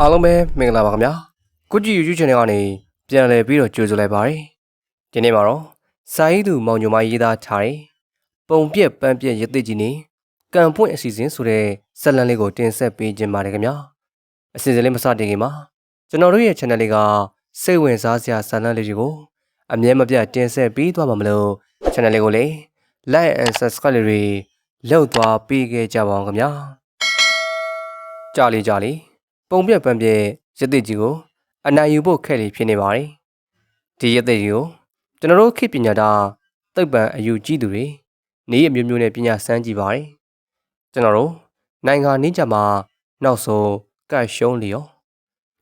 အားလုံးပဲမင်္ဂလာပါခင်ဗျာကုကြည် YouTube channel ကနေပြန်လည်ပြီးတော့ကြိုဆိုလိုက်ပါတယ်ဒီနေ့မှာတော့စာရေးသူမောင်ညိုမရေးသားထားတဲ့ပုံပြက်ပန်းပြက်ရစ်သိကြီးနေကံပွင့်အစီအစဉ်ဆိုတဲ့ဇာတ်လမ်းလေးကိုတင်ဆက်ပေးခြင်းပါတယ်ခင်ဗျာအစီအစဉ်လေးမစတင်ခင်မှာကျွန်တော်တို့ရဲ့ channel လေးကစိတ်ဝင်စားစရာဇာတ်လမ်းလေးတွေကိုအမြဲမပြတ်တင်ဆက်ပေးသွားမှာမလို့ channel လေးကိုလည်း like and subscribe လေးတွေလုပ်သွားပေးခဲ့ကြပါအောင်ခင်ဗျာကြာလီကြာလီ ပုံပြက်ပန်းပြက်ရသက်ကြီးကိုအနိုင်ယူဖို့ခက်လေဖြစ်နေပါတယ်။ဒီရသက်ကြီးကိုကျွန်တော်တို့ခေတ်ပညာတာသိပ္ပံအယူကြီးသူတွေနေအမျိုးမျိုးနဲ့ပညာစမ်းကြည့်ပါတယ်။ကျွန်တော်တို့နိုင်ငံနေကြမှာနောက်ဆုံးကတ်ရှုံးလျော်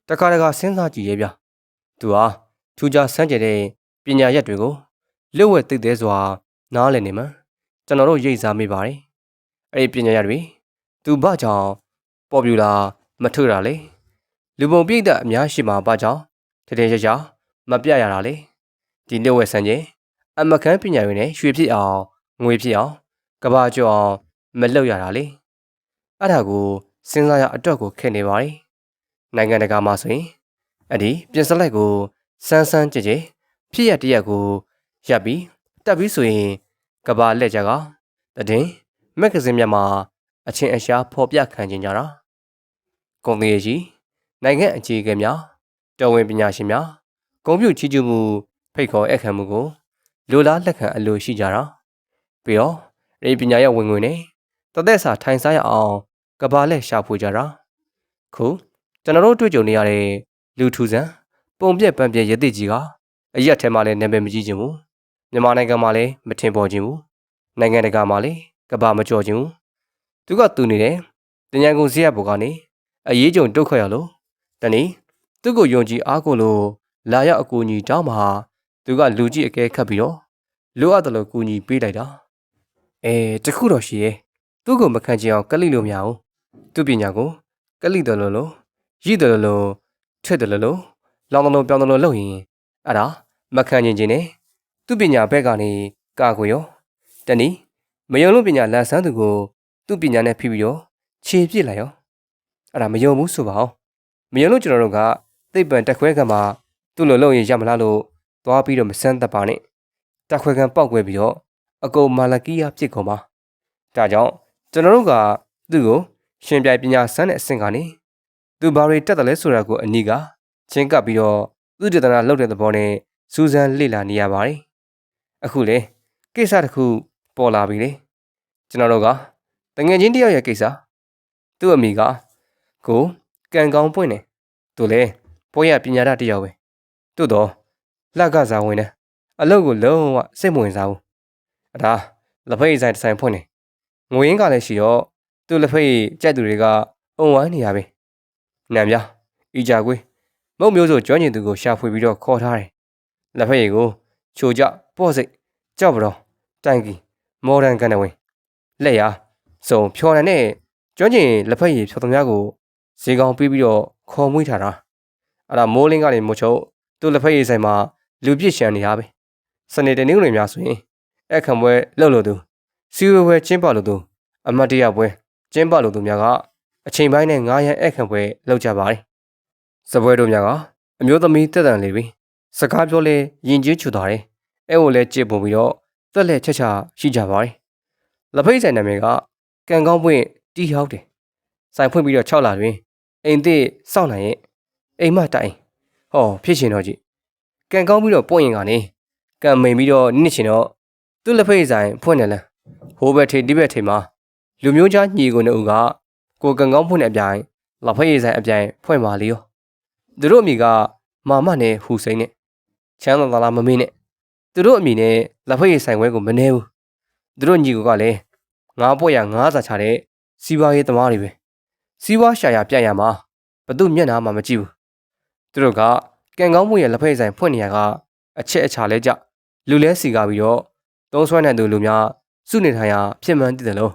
တခါတခါစဉ်းစားကြည့်ရဲ့ဗျ။သူဟာထူးခြားစမ်းကြတဲ့ပညာရက်တွေကိုလွတ်ဝဲသိသေးစွာ နားလည်နေမှာကျွန်တော်တို့ရိပ်စားမိပါတယ်။အဲ့ဒီပညာရက်တွေသူဘာကြောင့်ပေါ်ပြူလာ မထွတာလေလူပုံပြိတ္တအများရှိမှာဘာကြောင့်တတဲ့ရရမပြရတာလေဒီလက်ဝဲဆန်ချင်းအမခန်းပညာတွေနဲ့ရွှေဖြစ်အောင်ငွေဖြစ်အောင်ကဘာကျော်အောင်မလုပ်ရတာလေအဲ့ဒါကိုစဉ်းစားရအတွက်ကိုခက်နေပါ යි နိုင်ငံတကာမှာဆိုရင်အဲ့ဒီပြင်စလိုက်ကိုစမ်းစမ်းကြည့်ကြည့်ဖြစ်ရတရက်ကိုရပ်ပြီးတက်ပြီးဆိုရင်ကဘာလက်ကြကတည်မဂ္ဂဇင်းမြတ်မှာအချင်းအရှားဖော်ပြခံကြကြတာ ကုန်သေးကြီးနိုင်ငံအကြီးအကဲများတော်ဝင်ပညာရှင်များဂုဏ်ပြုချီးကျူးမှုဖိတ်ခေါ်အခမ်းမှုကိုလိုလားလက်ခံအလိုရှိကြတာပြီးတော့ရေပညာရဲ့ဝင်ငွေနဲ့တသက်စာထိုင်စားရအောင်ကဘာလက်ရှာဖွေကြတာခုကျွန်တော်တို့တွေ့ကြုံနေရတဲ့လူထူဆန်ပုံပြက်ပန်းပြက်ရည်သိကြီးကအရက်ထဲမှာလည်းနာမည်မကြီးခြင်းဘူးမြန်မာနိုင်ငံမှာလည်းမထင်ပေါ်ခြင်းဘူးနိုင်ငံတကာမှာလည်းကဘာမကြော်ခြင်းဘူးသူကသူနေတယ်တင်ညာကုန်စရဘောကနေ အရေးကြုံဒုက္ခရလို့တနည်းသူ့ကိုယုံကြည်အားကိုလို့လာရောက်အကူအညီတောင်းမှာသူကလူကြီးအကဲခတ်ပြီးတော့လိုအပ်တယ်လို့ကူညီပေးလိုက်တာအဲတခုတော့ရှိရဲ့သူ့ကိုမခံချင်အောင်ကလိလို့မရဘူးသူ့ပညာကိုကလိတယ်လို့လို့ရည်တယ်လို့လို့ထွတ်တယ်လို့လို့လောင်းတယ်လို့ပြောင်းတယ်လို့လုပ်ရင်အဲ့ဒါမခံချင်ခြင်းနဲ့သူ့ပညာဘက်ကနေကာကွယ်ရောတနည်းမယုံလို့ပညာလန်ဆန်းသူကိုသူ့ပညာနဲ့ဖိပြီးတော့ခြေပြစ်လိုက်ရော အဲ့ဒါမယုံဘူးဆိုပါအောင်မယုံလို့ကျွန်တော်တို့ကသိပ္ပံတက်ခွဲခံမှာသူ့လိုလုပ်ရင်ရမလားလို့သွားပြီးတော့မစမ်းသက်ပါနဲ့တက်ခွဲခံပောက်ကွဲပြီးတော့အကုန်မာလကီယာဖြစ်ကုန်ပါဒါကြောင့်ကျွန်တော်တို့ကသူ့ကိုရှင်ပြိုင်ပညာစမ်းတဲ့အဆင့်ကနေသူဘာတွေတက်တယ်လဲဆိုတာကိုအနီးကချင်းကပ်ပြီးတော့သူတည်တနာလောက်တဲ့သဘောနဲ့စူးစမ်းလေ့လာနေရပါတယ်အခုလေကိစ္စတစ်ခုပေါ်လာပြီလေကျွန်တော်တို့ကတငယ်ချင်းတယောက်ရဲ့ကိစ္စသူ့အမိက ကိုကံကောင်းပွင့်တယ်သူလဲပွဲရပညာတတ်တယောက်ပဲသို့တော့လက်ကစားဝင်တယ်အလုပ်ကိုလုံးဝစိတ်မဝင်စားဘူးအဒါလက်ဖိတ်ဆိုင်တစ်ဆိုင်ဖွင့်တယ်ငွေရင်းကလည်းရှိတော့သူ့လက်ဖိတ်ကြက်သူတွေကအုံဝိုင်းနေရပဲနံပြဤကြကွေးမုံမျိုးဆိုကျွမ်းကျင်သူကိုရှာဖွေပြီးတော့ခေါ်ထားတယ်လက်ဖိတ်ကိုချိုကြပေါ့စိတ်ကြောက်ပတော့တိုင်ကီမော်ဒန်ကန်နဝင်လက်ရစုံဖြော်တယ်နဲ့ကျွမ်းကျင်လက်ဖက်ရည်ဖြော်သမားကို ဈေးကောင်ပြီးပြီးတော့ခေါ်မွေးထားတာအဲ့ဒါမိုးလင်းကနေမို့ချုပ်သူ့လက်ဖက်ရည်ဆိုင်မှာလူပြစ်ရှံနေရပဲစနေတနင်္ဂနွေများဆိုရင်အခမ်းပွဲလှုပ်လို့သူစီဝဲဝဲကျင်းပလို့သူအမတ်တရပွဲကျင်းပလို့သူများကအချိန်ပိုင်းနဲ့ငားရန်အခမ်းပွဲလှုပ်ကြပါတယ်စပွဲတို့များကအမျိုးသမီးတက်တန်လေးပြီစကားပြောလဲယဉ်ကျေးချူသွားတယ်အဲကိုလည်းကြည့်ပုံပြီးတော့တက်လက်ချက်ချရှိကြပါတယ်လက်ဖိတ်ဆိုင်နာမည်ကကံကောင်းပွင့်တီးဟောက်တယ်ဆိုင်ဖွင့်ပြီးတော့6လတွင် အိမ်သစ်စောင့်နိုင်ရဲ့အိမ်မတိုင်ဟောဖြစ်ရှင်တော့ကြည့်ကံကောင်းပြီးတော့ပွင့်ရင်ကနေကံမိန်ပြီးတော့နစ်ချင်တော့သူ့လက်ဖိတ်ဆိုင်ဖွင့်တယ်လားဟိုဘက်ထိဒီဘက်ထိမှာလူမျိုးသားညီကိုနှစ်ဦးကကိုကံကောင်းဖွင့်တဲ့အပြိုင်လက်ဖိတ်ဆိုင်အပြိုင်ဖွင့်ပါလေရောသူတို့အမိကမာမနဲ့ဟူစိန်နဲ့ချမ်းသာသာလားမမင်းနဲ့သူတို့အမိနဲ့လက်ဖိတ်ဆိုင်ဝဲကိုမနေဘူးသူတို့ညီကိုကလည်းငါးပွက်ရငါးစာချတဲ့စီးပွားရေးသမားတွေပဲ စီးပွားရှာရပြရမှာဘသူမျက်နှာမှမကြည့်ဘူးသူတို့ကကံကောင်းမှုရဲ့လက်ဖက်ဆိုင်ဖွင့်နေရကအချက်အချာလဲကြလူလဲစီကားပြီးတော့သုံးဆွဲတဲ့သူလူများစုနေထိုင်ရာဖြစ်မှန်းတည်တယ်လို့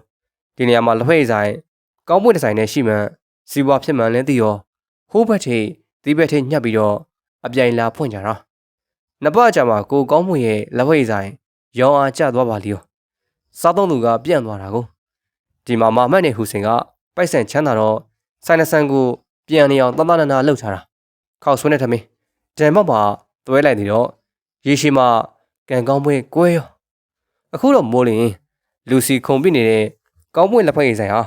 ဒီနေရာမှာလက်ဖက်ဆိုင်ကောင်းပွင့်တဲ့ဆိုင်နဲ့ရှိမှန်းစီးပွားဖြစ်မှန်းလဲသိရောဟိုးဘက်ထိဒီဘက်ထိညှပ်ပြီးတော့အပြိုင်လာဖွင့်ကြတာနှစ်ပတ်ကြာမှာကိုကောင်းမှုရဲ့လက်ဖက်ဆိုင်ရောင်းအားကျသွားပါလိမ့်စားသုံးသူကပြန့်သွားတာကိုဒီမှာမာမတ်နဲ့ဟူစင်က ပိုက်ဆန်ချမ်းသာတော့ဆိုင်နဆန်ကိုပပြန်နေအောင်တသနာနာလှုပ်ထားတာခောက်ဆွဲတဲ့ထမင်းတံပေါက်မှာသွဲလိုက်နေတော့ရေရှိမှကန်ကောင်းပွင့်ကွဲရောအခုတော့မိုးလင်းလူစီခုံပစ်နေတဲ့ကောင်းပွင့်လက်ဖက်ရည်ဆိုင်ဟာ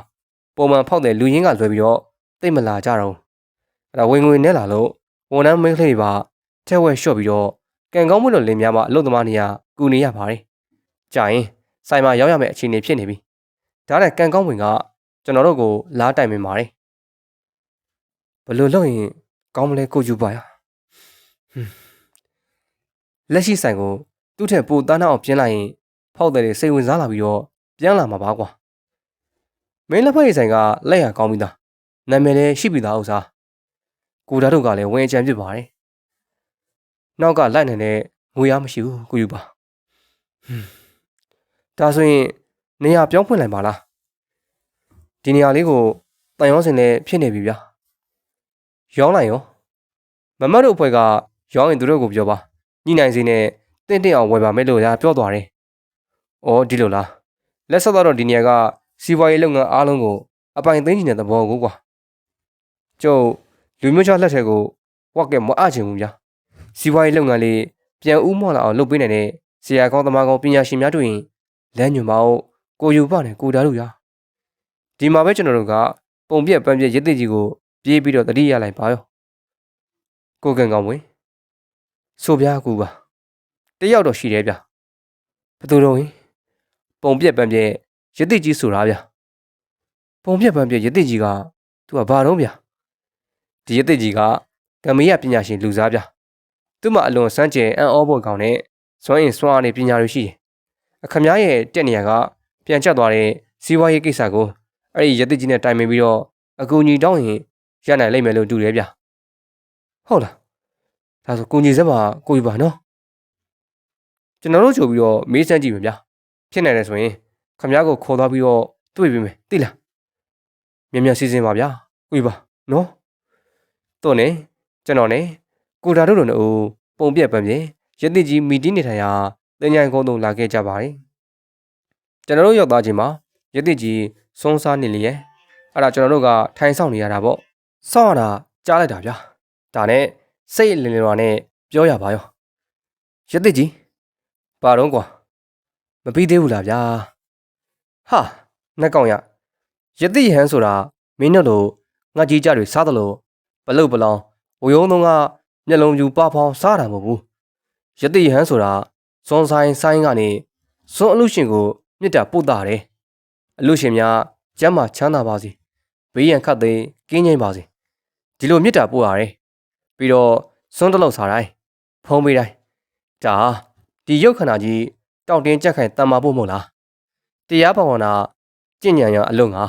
ပုံမှန်ဖောက်တဲ့လူရင်းကလွဲပြီးတော့တိတ်မလာကြတော့အဲ့ဒါဝင်ငွေနဲ့လာလို့ဝန်ထမ်းမိန်းကလေးတွေပါထဲဝဲလျှော့ပြီးတော့ကန်ကောင်းပွင့်လိုလင်းများမှာအလုပ်သမားနေရကူနေရပါတယ်ကြာရင်ဆိုင်မှာရောက်ရမယ့်အခြေအနေဖြစ်နေပြီဒါနဲ့ကန်ကောင်းပွင့်က ကျွန်တော်တို့ကိုလားတိုင်ပင်ပါတယ်ဘယ်လိုလုပ်ရင်ကောင်းမလဲကိုယူပါရဟွန်းလက်ရှိဆိုင်ကိုသူ့ထက်ပိုတန်းအောင်ပြင်းလိုက်ရင်ဖောက်တယ်တွေစိတ်ဝင်စားလာပြီးတော့ပြန်လာမှာပါကွာမင်းလက်ဖက်ရည်ဆိုင်ကလက်ရကောင်းပြီးသားနာမည်လည်းရှိပြီးသားဥစားကိုဓာတ်တို့ကလည်းဝင်အကြံဖြစ်ပါတယ်နောက်ကလိုက်နေတဲ့ငွေရမရှိဘူးကိုယူပါဟွန်းဒါဆိုရင်နေရာပြောင်းဖွင့်လိုက်ပါလား ဒီနေရာလေးကိုတန်ရောစင်လည်းဖြစ်နေပြီဗျာရောင်းလိုက်ရောမမတ်တို့အဖွဲ့ကရောင်းရင်သူတို့ကိုပြောပါညှိနှိုင်းစေနဲ့တင့်တင့်အောင်ဝယ်ပါမယ်လို့ရာပြောသွားတယ်။အော်ဒီလိုလားလက်ဆက်တော့ဒီနေရာကစီးပွားရေးလုပ်ငန်းအားလုံးကိုအပိုင်သိမ်းနေတဲ့သဘောကိုကွာကျုပ်လူမျိုးခြားလက်ထက်ကိုဝက်ကဲမအချင်ဘူးဗျာစီးပွားရေးလုပ်ငန်းလေးပြန်ဦးမော့လာအောင်လုပ်ပေးနိုင်တဲ့ဆရာကောင်းသမားကောင်းပညာရှင်များတို့ရင်လမ်းညွှန်ပါဦးကိုယူပါနဲ့ကိုတားတို့ရာ ဒီမှာပဲကျွန်တော်တို့ကပုံပြက်ပန်းပြက်ရစ်သိကြီးကိုပြေးပြီးတော့တတိရလိုက်ပါရောကိုကန်ကောင်းဝင်ဆိုပြားကူပါတယောက်တော့ရှိတယ်ဗျဘယ်သူတော့ဝင်ပုံပြက်ပန်းပြက်ရစ်သိကြီးဆိုတာဗျပုံပြက်ပန်းပြက်ရစ်သိကြီးကသူကဘာတော့ဗျဒီရစ်သိကြီးကကမေးရပညာရှင်လူစားဗျသူ့မှာအလွန်စမ်းကြယ်အံ့ဩဖို့ကောင်းတဲ့စွမ်းရင်စွမ်းအားနဲ့ပညာတွေရှိတယ်အခမ ्या ရဲ့တက်နေရကပြန်ကျသွားတဲ့စီးပွားရေးကိစ္စကို အဲ့ဒီရတိကြီးနဲ့တိုင်ပင်ပြီးတော့အကူအညီတောင်းရင်ရနိုင်လိမ့်မယ်လို့တူတယ်ဗျဟုတ်လားဒါဆိုကိုကြီးစက်ပါကိုကြီးပါနော်ကျွန်တော်တို့ကြိုပြီးတော့မေးစမ်းကြည့်မယ်ဗျာဖြစ်နိုင်တယ်ဆိုရင်ခမ ्या ကိုခေါ်သွားပြီးတော့တွေ့ပြီမယ်သိလားမြန်မြန်စီစဉ်ပါဗျာကိုကြီးပါနော်တော့နေကျွန်တော်နေကိုဒါတို့တို့နဲ့ပုံပြက်ပန်းပြင်းရတိကြီးမီတင်းနေထိုင်ရာတင်ញိုင်ကုန်းသို့လာခဲ့ကြပါတယ်ကျွန်တော်တို့ရောက်သွားချိန်မှာရတိကြီး စုံစားနေလေရဲ့အဲ့ဒါကျွန်တော်တို့ကထိုင်ဆောင်နေရတာပေါ့စောင့်ရတာကြားလိုက်တာဗျာဒါနဲ့စိတ်လင်လင်ရွာနဲ့ပြောရပါရောရတိကြီးပါတော့ကွာမပြီးသေးဘူးလားဗျာဟာနှက်ကောင်ရရတိဟန်ဆိုတာမင်းတို့တို့ငါကြီးကြတွေစားတယ်လို့ဘလုတ်ပလောင်ဝယုံသုံးကမျက်လုံးပြူပဖောင်းစားတာမဟုတ်ဘူးရတိဟန်ဆိုတာစွန်ဆိုင်ဆိုင်ကနေစွန်အလူရှင်ကိုမြစ်တာပို့တာတယ် အလူရှင်များကျမ်းမာချမ်းသာပါစေဘေးရန်ခတ်သိမ်းကင်းငြိမ်ပါစေဒီလိုမြစ်တာပို့ရတယ်ပြီးတော့စွန်းတလောက်စားတိုင်းဖုံးပေးတိုင်းဒါဒီရုပ်ခန္ဓာကြီးတောက်တင်းကြက်ခိုင်တန်မာဖို့မဟုတ်လားတရားဘာဝနာကြင်ညာရအလုံးငါ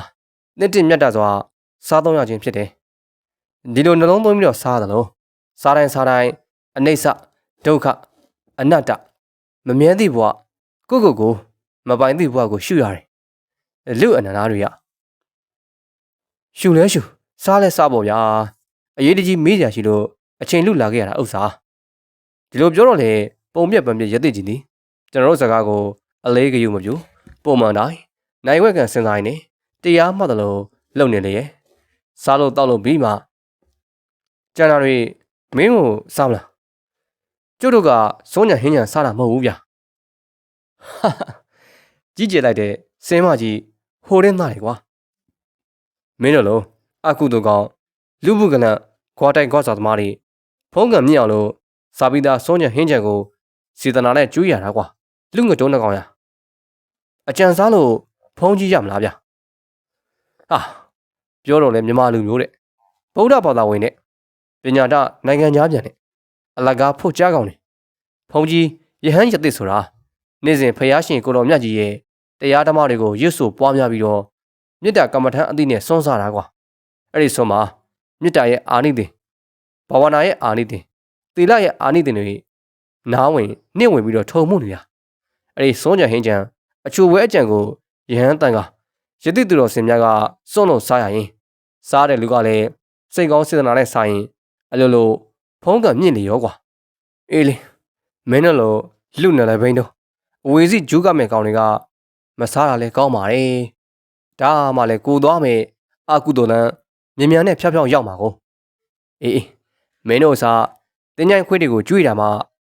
နှစ်တင့်မြတ်တာစွာစားသုံးရခြင်းဖြစ်တယ်ဒီလိုနှလုံးသွင်းပြီးတော့စားတယ်လို့စားတိုင်းစားတိုင်းအနိစ္စဒုက္ခအနတ္တမမြဲသည့်ဘဝကိုကိုကိုမပိုင်သည့်ဘဝကိုရှုရတယ် လူအနန္တတွေကရှုလဲရှုစားလဲစားပေါ့ဗျာအရေးတကြီးမေးကြရှိလို့အချိန်လူလာခဲ့ရတာဥစ္စာဒီလိုပြောတော့လေပုံပြက်ပံပြက်ရတဲ့ကြီးနီကျွန်တော်တို့စကားကိုအလေးကယူမပြူပုံမှန်တိုင်းနိုင်ဝက်ကန်စင်ဆိုင်နေတရားမှတ်တယ်လို့လုပ်နေလေရဲ့စားလို့တောက်လို့ပြီးမှကျန်တာတွေမင်းကိုစားမလားကျုပ်တို့ကစုံးညာဟင်းညာစားတာမဟုတ်ဘူးဗျာကြီးကျယ်လိုက်တဲ့စင်းမကြီး ဟိုတင်းသားလေကွာမင်းတို့လုံးအကုတုကောင်လူမှုကနခွာတိုင်ခွာစာသမားတွေဖုံးကံမြင့်အောင်လို့စာပြီးသားစုံးညာဟင်းညာကိုစေတနာနဲ့ကျွေးရတာကွာလူငွေတုံးနှကောင်ရအကြံစားလို့ဖုံးကြီးရမလားဗျာဟာပြောတော့လေမြမလူမျိုးတဲ့ဗုဒ္ဓဘာသာဝင်တဲ့ပညာတနိုင်ငံသားပြန်တဲ့အလကားဖို့ကြားကောင်းတယ်ဖုံးကြီးယဟန်ရသစ်ဆိုတာနေ့စဉ်ဖျားရှင်ကိုတော်မြတ်ကြီးရဲ့ တရားဓမ္မတွေကိုရွတ်ဆိုပွားများပြီးတော့မေတ္တာကမ္မထံအသည့်နဲ့စွန့်စားတာကွာအဲ့ဒီဆိုမှာမေတ္တာရဲ့အာနိသင်ဘာဝနာရဲ့အာနိသင်သီလရဲ့အာနိသင်တွေနားဝင်နှင့်ဝင်ပြီးတော့ထုံမှုနေတာအဲ့ဒီစွန့်ကြံဟင်းကြံအချိုဝဲအကြံကိုယဟန်တန်ကယတိသူတော်စင်များကစွန့်လို့စားရရင်စားတဲ့လူကလည်းစိတ်ကောင်းစေတနာနဲ့စားရင်အလိုလိုဖုံးကမြင့်နေရောကွာအေးလေမင်းတို့လိုလူနယ်လည်းဘိန်းတော့အဝေစီဂျူးကမဲ့ကောင်တွေက မစားတာလည်းကောင်းပါတယ်။ဒါမှလည်းကိုသွားမယ်အကုတော်လန်မြန်မြန်နဲ့ဖြောင်းဖြောင်းရောက်မှာကိုအေးအေးမင်းတို့စားတင်းကြိုင်ခွေးတွေကိုကြွေတာမှ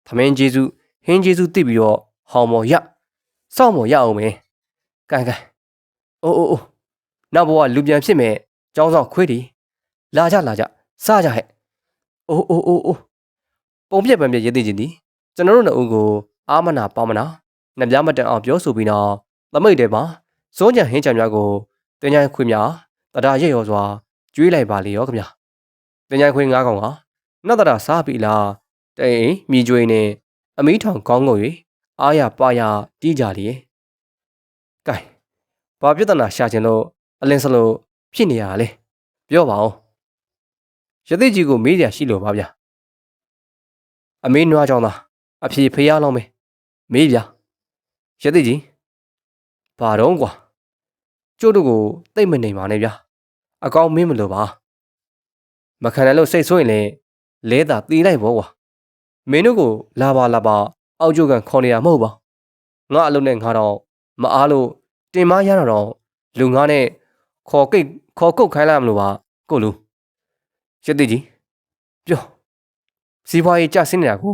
သမင်းကျေစုဟင်းကျေစုတိပြီးတော့ဟောင်မော်ရစောင့်မော်ရအောင်မယ်ကန်ကန်အိုးအိုးအိုးနောက်ဘဝလူပြန်ဖြစ်မယ်ကျောင်းဆောင်ခွေးတွေလာကြလာကြစားကြဟဲ့အိုးအိုးအိုးအိုးပုံပြက်ပံပြက်ရည်သိချင်းဒီကျွန်တော်တို့နှစ်ဦးကိုအာမနာပါမနာနှစ်ပြားမတန်အောင်ပြောဆိုပြီးနောက် သမိတ်တွေမှာစုံးကြံဟင်းချံများကိုတင်းချိုင်ခွေးများတဒါရက်ရောစွာကျွေးလိုက်ပါလေရောခင်ဗျာတင်းချိုင်ခွေးငါးကောင်ကနှက်တရာစားပြီလားတိန်မြည်ကျွေးနေအမီးထောင်ကောင်းငုံ၍အားရပါရတီးကြလေကဲဘာပြဿနာရှာခြင်းလို့အလင်းစလို့ဖြစ်နေရလဲပြောပါဦးရသိကြီးကိုမေးကြရှိလို့ပါဗျာအမေးနွားကြောင်းသားအဖေဖျားလောင်းမေးမေးဗျာရသိကြီး ဘာတော့ကွာကျို့တို့ကိုတိတ်မနေပါနဲ့ဗျာအကောင်မင်းမလို့ပါမခံနိုင်လို့စိတ်ဆိုးရင်လည်းလဲတာတီးလိုက်ပေါ့ကွာမင်းတို့ကိုလာပါလာပါအောက်ကျုပ်ကန်ခေါ်နေရမဟုတ်ပါငါအလုံးနဲ့ငါတော့မအားလို့တင်မရတော့လူငါနဲ့ခေါ်ကိတ်ခေါ်ကုတ်ခိုင်းလိုက်မလို့ပါကိုလူရတိကြီးပြောစီးပွားရေးကြဆင်းနေတာကို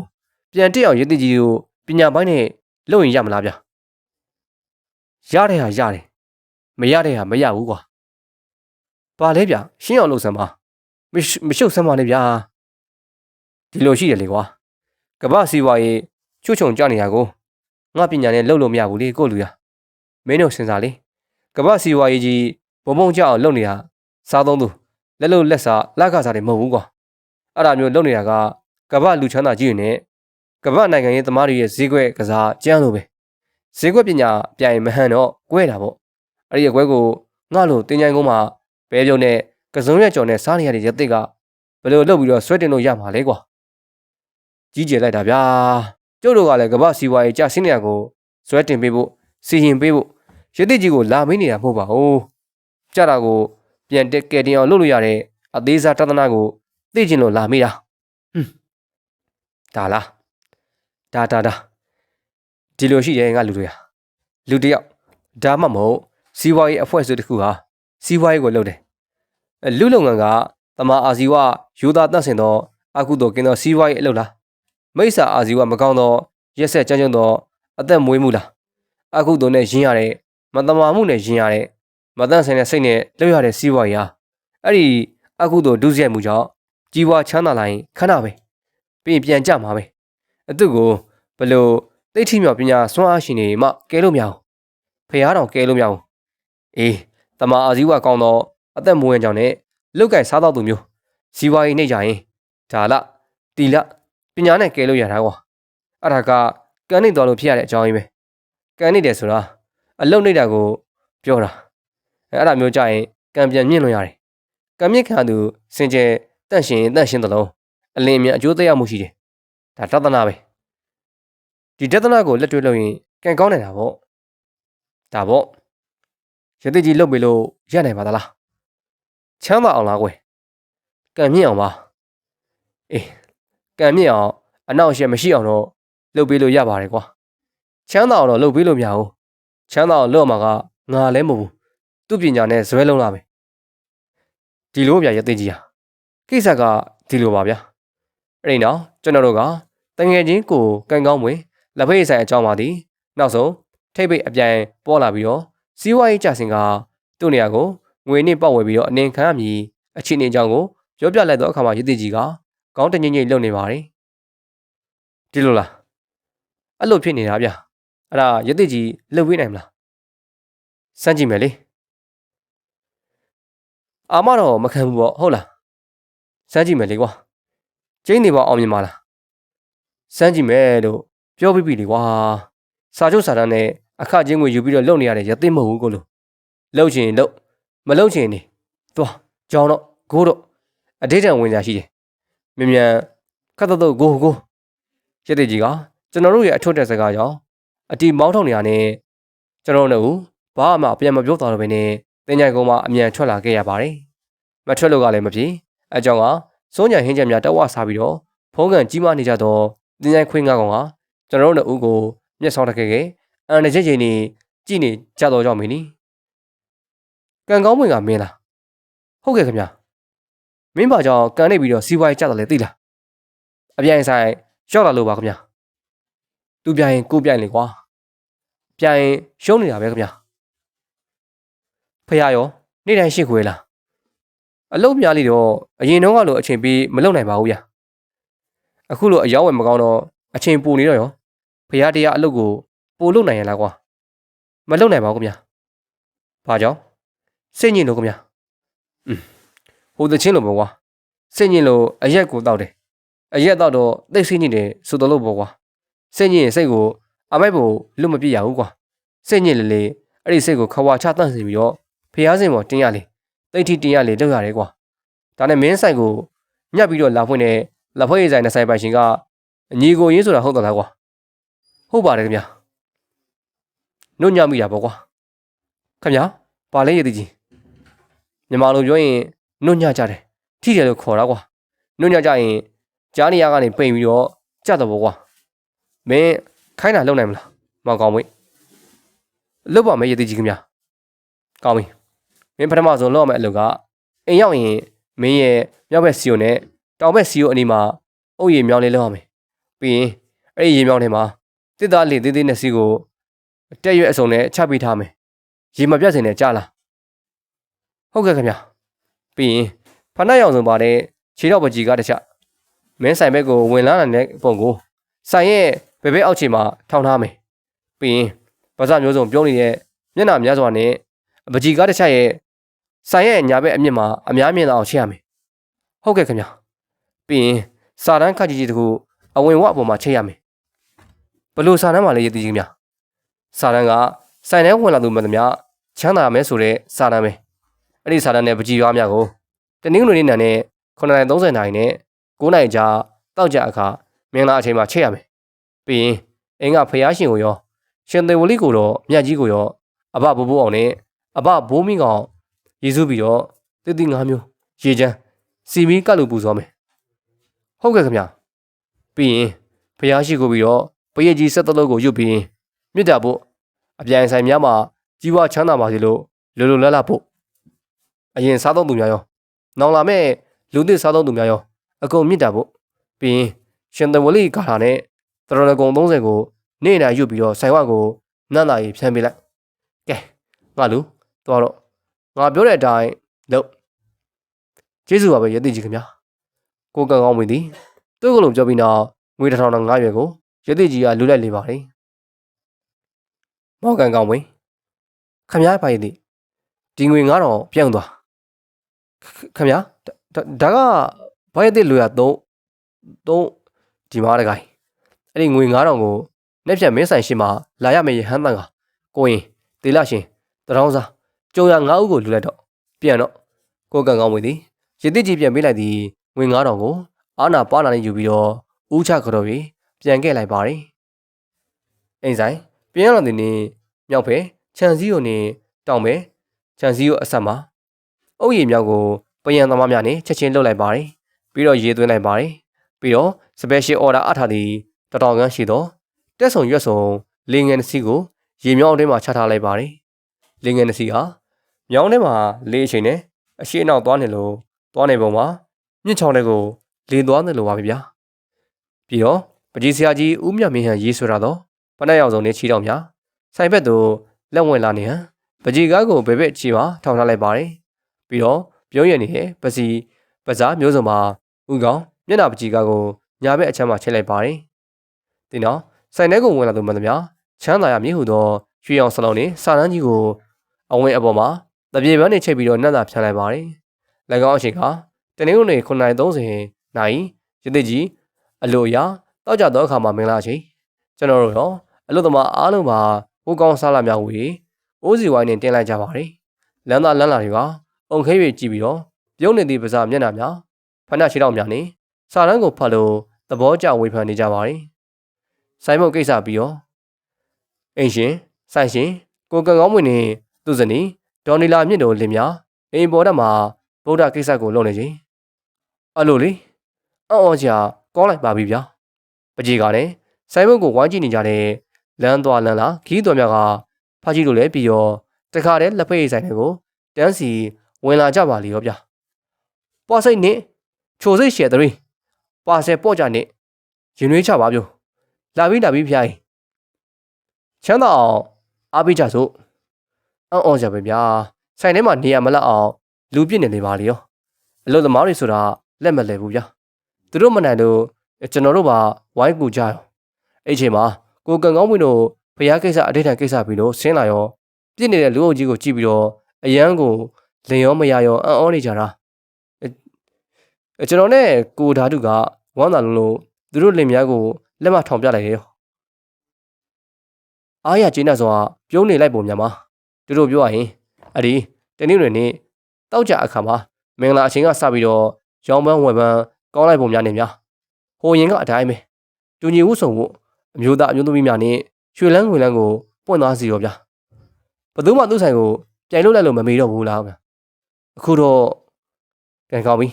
ပြန်တက်အောင်ရတိကြီးကိုပညာပိုင်းနဲ့လုပ်ရင်ရမလားဗျ ရတယ်ဟာရတယ်မရတဲ့ဟာမရဘူးကွာပါလဲဗျရှင်းအောင်လုပ်စမ်းပါမရှမရှုပ်စမ်းပါနဲ့ဗျာဒီလိုရှိတယ်လေကွာကမ္ဘာစီးပွားရေးချွတ်ချုံကြနေတာကိုငါပညာနဲ့လုပ်လို့မရဘူးလေကိုလူရမင်းတို့စဉ်းစားလေကမ္ဘာစီးပွားရေးကြီးဘုံဘုံကြအောင်လုပ်နေတာစားသုံးသူလက်လို့လက်စားလက်ကစားတယ်မဟုတ်ဘူးကွာအဲ့ဒါမျိုးလုပ်နေတာကကမ္ဘာလူချမ်းသာကြီးတွေနဲ့ကမ္ဘာနိုင်ငံရေးသမားတွေရဲ့ဈေးကွက်ကစားကျန်းလို့ပဲ ဈေးကွက်ပညာပြိုင်မဟန်တော့ကွဲတာပေါ့အဲ့ဒီအကွဲကိုငါ့လိုတင်ချိုင်ကုန်းမှာပဲပြုံးနဲ့ကစုံရက်ကြော်နဲ့စားနေရတဲ့ရသစ်ကဘယ်လိုလုပ်ပြီးတော့ဆွဲတင်လို့ရမှာလဲကွာကြီးကျယ်လိုက်တာဗျာကျုပ်တို့ကလည်းကမ္ဘာစီဝါရေးကြဆင်းနေရကိုဆွဲတင်ပေးဖို့စီရင်ပေးဖို့ရသစ်ကြီးကိုလာမင်းနေတာမဟုတ်ပါဘူးကြတာကိုပြန်တက်ကယ်တင်အောင်လုပ်လို့ရတဲ့အသေးစားတသနာကိုသိကျင်လို့လာမိတာဟွန်းဒါလားဒါဒါဒါ ဒီလိုရှိရဲ့ငါလူတွေကလူတယောက်ဒါမှမဟုတ်စီးပွားရေးအဖွဲ့အစည်းတစ်ခုဟာစီးပွားရေးကိုလုပ်တယ်အဲလူလုပ်ငန်းကတမအာဇီဝယူသားတတ်ဆင်သောအကုသို့ကင်းသောစီးပွားရေးအလုပ်လားမိစ္ဆာအာဇီဝမကောင်းသောရက်ဆက်ကြမ်းကြုတ်သောအသက်မွေးမှုလားအကုသို့နဲ့ရင်းရတဲ့မတမာမှုနဲ့ရင်းရတဲ့မတန့်ဆိုင်တဲ့စိတ်နဲ့လုပ်ရတဲ့စီးပွားရေးဟာအဲ့ဒီအကုသို့ဒုစရိုက်မှုကြောင့်ကြီးပွားချမ်းသာလာရင်ခဏပဲပြီးပြန်ကြမှာပဲအတုကိုဘလို့ သိထိမြောက်ပညာစွမ်းအားရှင်နေမှကဲလို့မရအောင်ဖះတော်ကဲလို့မရအောင်အေးတမအာဇီဝကောင်းသောအသက်မွေးကြောင်နဲ့လုတ်ကင်စားတော့သူမျိုးဇီဝရေးနေကြရင်ဒါလတီလပညာနဲ့ကဲလို့ရတာကွာအဲ့ဒါကကန်နေတော်လို့ဖြစ်ရတဲ့အကြောင်းကြီးပဲကန်နေတယ်ဆိုတာအလုတ်နေတာကိုပြောတာအဲ့အဲ့ဒါမျိုးကြရင်ကံပြန်မြင့်လွန်ရတယ်ကံမြင့်ခံသူစင်ကြယ်တန့်ရှင်တန့်ရှင်တလုံးအလင်းမြန်အကျိုးသက်ရောက်မှုရှိတယ်ဒါတသနာပဲ ဒီတသနာကိုလက်တွေ့လုပ်ရင်ကံကောင်းနေတာပေါ့ဒါပေါ့ရတိကြီးလုပ်ပြီလို့ရနိုင်ပါသလားချမ်းသာအောင်လားကွယ်ကံမြင့်အောင်ပါအေးကံမြင့်အောင်အနောက်ရှက်မရှိအောင်တော့လုပ်ပေးလို့ရပါတယ်ကွာချမ်းသာအောင်တော့လုပ်ပေးလို့မရဘူးချမ်းသာအောင်လုပ်မှာကငါလည်းမဟုတ်ဘူးသူ့ပညာနဲ့ဇွဲလုံးလာမယ်ဒီလိုဗျာရတိကြီးဟာကိစ္စကဒီလိုပါဗျာအဲ့ဒီနောက်ကျွန်တော်တို့ကတငယ်ချင်းကိုကန်ကောင်းမွေ လက်ဖေးဆိုင်အကြောင်းပါသည်နောက်ဆုံးထိပ်ပိတ်အပြိုင်ပေါ်လာပြီးတော့စီးပွားရေးကြဆင်ကသူ့နေရာကိုငွေနဲ့ပောက်ဝယ်ပြီးတော့အနေခံရမည်အခြေအနေအကြောင်းကိုပြောပြလိုက်တော့အခါမှာရည်တည်ကြီးကကောင်းတငိမ့်ငိမ့်လုပ်နေပါတယ်ဒီလိုလားအဲ့လိုဖြစ်နေတာဗျအဲ့ဒါရည်တည်ကြီးလှုပ်ဝေးနိုင်မလားစမ်းကြည့်မယ်လေအာမတော့မခံဘူးပေါ့ဟုတ်လားစမ်းကြည့်မယ်လေကွာကျင်းနေပါအောင်မြင်ပါလားစမ်းကြည့်မယ်လို့ ပြောပြီးပြီလေကွာစာချုပ်စာတမ်းနဲ့အခချင်းငွေယူပြီးတော့လုပ်နေရတဲ့ရသိမဟုတ်ဘူးကိုလို့လှုပ်ချင်လှုပ်မလှုပ်ချင်နေသွားကြောင်းတော့ဂိုးတော့အတိတ်တန်ဝင်ကြရှိတယ်မြ мян ခတ်တော့ဂိုးဂိုးရတဲ့ကြီးကကျွန်တော်တို့ရဲ့အထွတ်တက်စကားကြောင့်အတီမောင်းထုတ်နေရတဲ့ကျွန်တော်တို့ဘာမှပြန်မပြောတော့ဘဲနဲ့တင်ញိုင်ကုန်းမှာအမြန်ထွက်လာခဲ့ရပါတယ်မထွက်လို့ကလည်းမဖြစ်အကြောင်းကစိုးညံဟင်းချက်များတဝစားပြီးတော့ဖုံးကန်ကြီးမနေကြတော့တင်ញိုင်ခွေးငါကောင်က ကျွန်တော်တို့နှစ်ဦးကိုမျက်စောင်းတက်ခဲ့ခဲ့အန်တချက်ချင်းနေကြည့်နေကြတော့ကြောင့်မင်းနီကံကောင်းဝင်ကမင်းလားဟုတ်ကဲ့ခင်ဗျမင်းဘာကြောင့်ကန်နေပြီးတော့စီးပွားရေးကျတယ်လဲသိလားအပြိုင်ဆိုင်ရောက်လာလို့ပါခင်ဗျာသူပြိုင်ကိုပြိုင်လေကွာပြိုင်ရှုံးနေတာပဲခင်ဗျာဖះရောနေ့တိုင်းရှစ်ခွေလားအလုပ်များလိတော့အရင်တော့ကလိုအချိန်ပြီးမလုပ်နိုင်ပါဘူးဗျာအခုလိုအယောင်းဝယ်မကောင်းတော့ အချိန်ပိုနေတော့ရောဖះတရားအလုပ်ကိုပိုလုပ်နိုင်ရလားကွာမလုပ်နိုင်ပါဘူးခင်ဗျာဘာကြောင့်စိတ်ညစ်လို့ခင်ဗျာอืมဟိုသချင်းလို့ပေါ့ကွာစိတ်ညစ်လို့အရက်ကိုတောက်တယ်အရက်တောက်တော့သိစိတ်ညစ်တယ်ဆိုတော့လို့ပေါ့ကွာစိတ်ညစ်ရင်စိတ်ကိုအမိုက်ဖို့လွတ်မပြစ်ရဘူးကွာစိတ်ညစ်လေလေအဲ့ဒီစိတ်ကိုခွာချတန့်စီပြီးတော့ဖះစင်ပေါ်တင်းရလေတိတ်ထိတင်းရလေလောက်ရတယ်ကွာဒါနဲ့မင်းဆိုင်ကိုညက်ပြီးတော့လာဖွင့်တဲ့လက်ဖွဲ့ရည်ဆိုင်နဲ့ဆိုင်ပိုင်ရှင်က အညီကိုရင်းဆိုတာဟုတ်တော့လားကွာဟုတ်ပါတယ်ခင်ဗျာနှုတ်ညမိတာပေါ့ကွာခင်ဗျာပါလဲရည်တကြီးမြန်မာလိုပြောရင်နှုတ်ညကြတယ်ထိတယ်လို့ခေါ်တာကွာနှုတ်ညကြရင်ကြားနေရကနေပိန်ပြီးတော့ကြတော့ပေါ့ကွာမင်းခိုင်းတာလုံနိုင်မလားမကောင်းဘူးလုတ်ပါမယ်ရည်တကြီးခင်ဗျာကောင်းပြီမင်းပထမဆုံးလောက်ရမယ့်အလုပ်ကအိမ်ရောက်ရင်မင်းရဲ့မြောက်ဘက်စီယိုနဲ့တောင်ဘက်စီယိုအနီးမှာအုပ်ရည်မြောင်းလေးလောက်ရမယ် ပြီးရင်အဲ့ဒီရေမြောင်းထဲမှာတစ်သားလေးသေးသေးနဲ့စီကိုတက်ရွက်အစုံနဲ့ချပေးထားမယ်ရေမပြတ်စင်နဲ့ကြားလားဟုတ်ကဲ့ခင်ဗျာပြီးရင်ဖဏရောင်စုံပါတဲ့ခြေတော့ပကြီးကတခြားမင်းဆိုင်ဘက်ကိုဝင်လာတဲ့ပုံကိုဆိုင်ရဲ့ဘယ်ဘက်အောက်ခြေမှာထောင်ထားမယ်ပြီးရင်ဗဇမျိုးစုံပြုံးနေတဲ့မျက်နှာများစွာနဲ့ပကြီးကတခြားရဲ့ဆိုင်ရဲ့ညာဘက်အမြင့်မှာအများမြင်အောင်ချိရမယ်ဟုတ်ကဲ့ခင်ဗျာပြီးရင်စာတန်းခတ်ကြီးကြီးတခု အဝင်ဝအပေါ်မှာချိရမယ်ဘလို့စာတန်းမှာလည်းရည်တည်ကြီးများစာတန်းကဆိုင်ထဲဝင်လာသူမှန်သမျှချမ်းသာမယ်ဆိုတဲ့စာတန်းပဲအဲ့ဒီစာတန်းနဲ့ပကြီးရွာများကိုတနင်္ဂနွေနေ့နံနဲ့9:30နာရီနဲ့9နာရီကြာတောက်ကြအခါမင်္ဂလာအချိန်မှာချိရမယ်ပြီးရင်အင်းကဖျားရှင်ကိုရောရှင်သေဝလိကိုတော့မြတ်ကြီးကိုရောအဘဘိုးဘိုးအောင်နဲ့အဘဘိုးမင်းကောင်ရေစုပြီးတော့တိတိငါးမျိုးရေချမ်းစီမီကတ်လို့ပူဇော်မယ်ဟုတ်ကဲ့ခင်ဗျာ ပြီးရင်ဖျားရှိကိုပြီးတော့ပရိတ်ကြီးဆက်တလုံးကိုရွတ်ပြီးမြစ်တာဖို့အပြိုင်ဆိုင်များမှာကြီးပွားချမ်းသာပါစေလို့လိုလိုလတ်လတ်ဖို့အရင်စားသုံးသူများရောနောင်လာမဲ့လူသစ်စားသုံးသူများရောအကုန်မြစ်တာဖို့ပြီးရင်ရှင်သဝလိကာလာနဲ့တရဏဂုံ30ကိုနေ့နာရွတ်ပြီးတော့ဆိုင်ဝကိုနတ်လာရီဖြန်းပေးလိုက်ကဲငါလူတော့တော့ငါပြောတဲ့အတိုင်းလုပ်ကျေးဇူးပါပဲရတိကြီးခင်ဗျာကိုကံကောင်းဝင်သည် သူ့ကလုံးပြောပြီးနောက်ငွေတစ်ထောင်တော့ငါးရွယ်ကိုရတိကြီးကလူလိုက်လေပါတယ်မောက်ကံကောင်းဝင်ခင်ဗျာပါရသည်ဒီငွေ9000ပြောင်းသွားခင်ဗျာဒါကဘာရတဲ့လူရ3 3ဒီမားတကိုင်းအဲ့ဒီငွေ9000ကိုလက်ဖြတ်မင်းဆိုင်ရှိမှလာရမယ်ရဟန်းတန်ကကိုရင်တေလရှင်တရောင်းစားကြုံရ9ဦးကိုလူလိုက်တော့ပြန်တော့ကိုကံကောင်းဝင်သည်ရစ်တိကြီးပြန်ပေးလိုက်သည်ငွေ9000ကို အာနာပါလာနဲ့ယူပြီးတော့ဦးချကြော်ပြီးပြန်ခဲ့လိုက်ပါတယ်အိမ်ဆိုင်ပြန်လာတဲ့နေ့မြောက်ဖဲခြံစည်းကိုနေတောင်ပဲခြံစည်းကိုအဆက်မှာအုပ်ရည်မြောက်ကိုပယံသမားများနဲ့ချက်ချင်းလှုပ်လိုက်ပါတယ်ပြီးတော့ရေးသွင်းလိုက်ပါတယ်ပြီးတော့ special order အထားသည်တတော်ကန်းရှိတော့တက်ဆုံရွက်ဆုံလေငယ်တစ်စီးကိုရေမြောင်းအတွင်းမှာချထားလိုက်ပါတယ်လေငယ်တစ်စီးဟာမြောင်းထဲမှာလေအချိန်နဲ့အရှိအနောက်သွားနေလို့သွားနေပုံမှာမြင့်ချောင်းတွေကို လေသွားနေလို့ပါဗျာပြီးတော့ပကြီးဆရာကြီးဦးမြတ်မင်းဟန်ရေးဆွတာတော့ဖနက်ရောက်ဆုံးနေချီတော့များဆိုင်ဘက်သို့လက်ဝင်လာနေဟန်ပကြီးကားကိုဘယ်ဘက်ချီမှာထောင်ထားလိုက်ပါတယ်ပြီးတော့ပြုံးရနေတဲ့ပစီပစားမျိုးစုံမှာဥကောင်မျက်နှာပကြီးကားကိုညာဘက်အချမ်းမှာချိန်လိုက်ပါတယ်ဒီတော့ဆိုင်ထဲကိုဝင်လာသူမှန်သမျှချမ်းသာရမည်ဟုသောရွှေအောင်စလုံးနှင့်စာတန်းကြီးကိုအဝင်အပေါ်မှာတပြေပန်းနေချိတ်ပြီးတော့နှက်သာဖြန်းလိုက်ပါတယ်၎င်းအချိန်ကတနင်္ဂနွေ9:30 နာရီရစ်ကြီးအလိုအရာတောက်ကြသောအခါမှာမင်္ဂလာချိန်ကျွန်တော်တို့ရောအလို့သမားအားလုံးပါဟိုကောင်းစားလာများဝေအိုးစီဝိုင်းနဲ့တင်လိုက်ကြပါတယ်လမ်းသားလမ်းလာတွေကအုံခဲ၍ကြည့်ပြီးတော့ပြုံးနေသည့်ပါးစပ်မျက်နှာများဖဏရှိတော့များနေစာတန်းကိုဖတ်လို့သဘောကျဝေဖန်နေကြပါတယ်ဆိုင်မုတ်ကိစ္စပြီးတော့အိမ်ရှင်ဆိုင်ရှင်ကိုကံကောင်းမွေနေသူစနီဒေါ်နီလာမြင့်တို့လင်များအိမ်ပေါ်တက်မှာဗုဒ္ဓကိစ္စကိုလုပ်နေချင်းအဲ့လိုလေ အော်အော်ကြာကောင်းလိုက်ပါပြီဗျာပကြီးကလည်းဆိုင်မုတ်ကိုဝိုင်းကြည့်နေကြတဲ့လမ်းသွားလမ်းလာခီးတော်များကဖာကြီးတို့လည်းပြီးတော့တခါတည်းလက်ဖက်ရည်ဆိုင်တွေကိုတန်းစီဝင်လာကြပါလေရောဗျပွားစိတ်နဲ့ချိုစိတ်ရှယ်တရီပွားဆဲပေါ့ကြနဲ့ရင်နှွေးချပါပြုလာပြီးလာပြီးဖျားရင်ချမ်းသာအောင်အားပေးကြစို့အံ့ဩကြပဲဗျာဆိုင်ထဲမှာနေရမလတ်အောင်လူပြစ်နေနေပါလေရောအလို့သမားတွေဆိုတာလက်မလဲဘူးဗျာ သူတို့မနိုင်လို့ကျွန်တော်တို့ပါဝိုင်းကူကြရောအဲ့အချိန်မှာကိုကန်ကောင်းဝင်တို့ဖျားကိစ္စအဋ္ဌံကိစ္စပြီးလို့ဆင်းလာရောပြစ်နေတဲ့လူအုပ်ကြီးကိုကြည့်ပြီးတော့အရန်ကိုလင်ရောမရရောအံ့ဩနေကြတာအဲကျွန်တော်နဲ့ကိုဓာတုကဝမ်းသာလုံးလို့သူတို့လင်မယားကိုလက်မထောင်ပြလိုက်တယ်ရောအားရကျင်းတဲ့စွာပြုံးနေလိုက်ပုံများမှာသူတို့ပြောရရင်အဒီတနေ့တွေနေ့တောက်ကြအခါမှာမင်္ဂလာအချိန်ကစပြီးတော့ရောင်းပန်းဝယ်ပန်း ကောင်းလိုက်ပုံများနေများဟိုရင်ကအတိုင်းပဲတူညီဝတ်ဆုံဖို့အမျိုးသားအမျိုးသမီးများနဲ့ရွှေလန်းငွေလန်းကိုပွင့်သွားစီရောဗျာဘသူမှသူ့ဆိုင်ကိုပြိုင်လို့လိုက်လို့မမေတော့ဘူးလားဗျာအခုတော့ကန်ကောင်းပြီ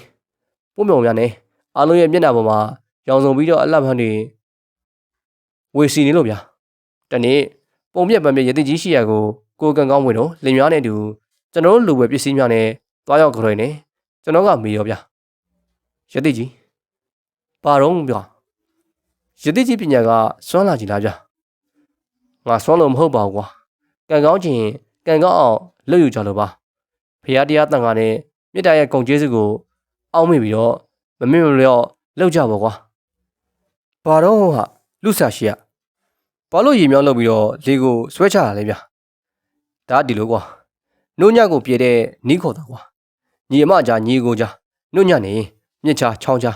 ပုံမြုံများနဲ့အားလုံးရဲ့မျက်နှာပေါ်မှာရောင်စုံပြီးတော့အလှမ်းဖန်းတွေဝေစီနေလို့ဗျာတနေ့ပုံပြက်ပံပြက်ရတိကြီးရှိရကိုကိုကန်ကောင်းဝင်တော့လင်များနဲ့အတူကျွန်တော်တို့လူပဲပစ္စည်းများနဲ့တွားရောက်ကြွယ်နေကျွန်တော်ကမေရောဗျာ ရတိကြီးပါတော့ဗျာရတိကြီးပညာကစွမ်းလာကြည်လားဗျာငါစွမ်းလို့မဟုတ်ပါဘူးကွာကန်ကောင်းချင်းကန်ကောင်းအောင်လုပ်ယူကြလို့ပါဖရာတရားတန်ခါနဲ့မြစ်တာရဲ့ဂုံကျေးဇူးကို အောက်မေ့ပြီးတော့မမေ့မလျော့လောက်ကြပါကွာဘာတော့ဟာလူဆာရှိရဘာလို့ရေမြောင်းလုပ်ပြီးတော့လေကိုဆွဲချတာလဲဗျာဒါဒီလိုကွာနှုတ်ညကိုပြေတဲ့နီးခေါ်တာကွာညီအမကြားညီကိုကြားနှုတ်ညနေ မြစ်ချချောင်းချ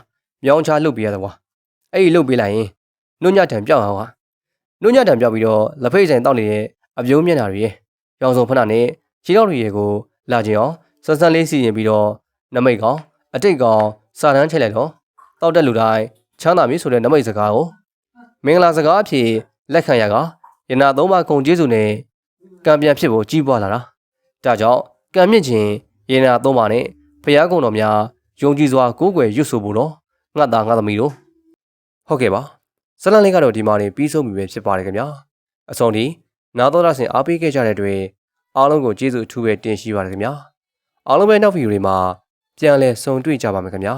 မြောင်းချလုပ်ပြရတာကွာအဲ့ဒီလုပ်ပေးလိုက်ရင်နှုတ်ညတံပြောက်အောင်ကွာနှုတ်ညတံပြောက်ပြီးတော့လက်ဖိတ်ဆိုင်တောက်နေတဲ့အပြုံးမျက်နှာတွေရဲ့ရောင်စုံဖဏနဲ့ခြေထောက်တွေရဲ့ကိုလာကြအောင်စစမ်းလေးစီရင်ပြီးတော့နမိတ်ကောင်အတိတ်ကောင်စာတန်းချိန်လိုက်တော့တောက်တက်လူတိုင်းချမ်းသာပြီဆိုတဲ့နမိတ်စကားကိုမင်္ဂလာစကားအဖြစ်လက်ခံရကရနာသုံးပါးဂုံကျေးဇူးနဲ့ကံပြန်ဖြစ်ဖို့ကြီးပွားလာတာဒါကြောင့်ကံမြင့်ခြင်းရနာသုံးပါးနဲ့ဖျားကုံတော်များ ယုံကြည်စွာကိုးကွယ်ရွတ်ဆိုဖို့တော့ငါသားငါသမီးတို့ဟုတ်ကဲ့ပါဇလန်လေးကတော့ဒီမှာနေပြီးဆုံးပြီပဲဖြစ်ပါတယ်ခင်ဗျာအဆုံးထိနာတော်ရဆင်အားပေးခဲ့ကြတဲ့အတွက်အားလုံးကိုကျေးဇူးအထူးပဲတင်ရှိပါတယ်ခင်ဗျာအားလုံးပဲနောက်ဗီဒီယိုတွေမှာပြန်လည်ဆုံတွေ့ကြပါမယ်ခင်ဗျာ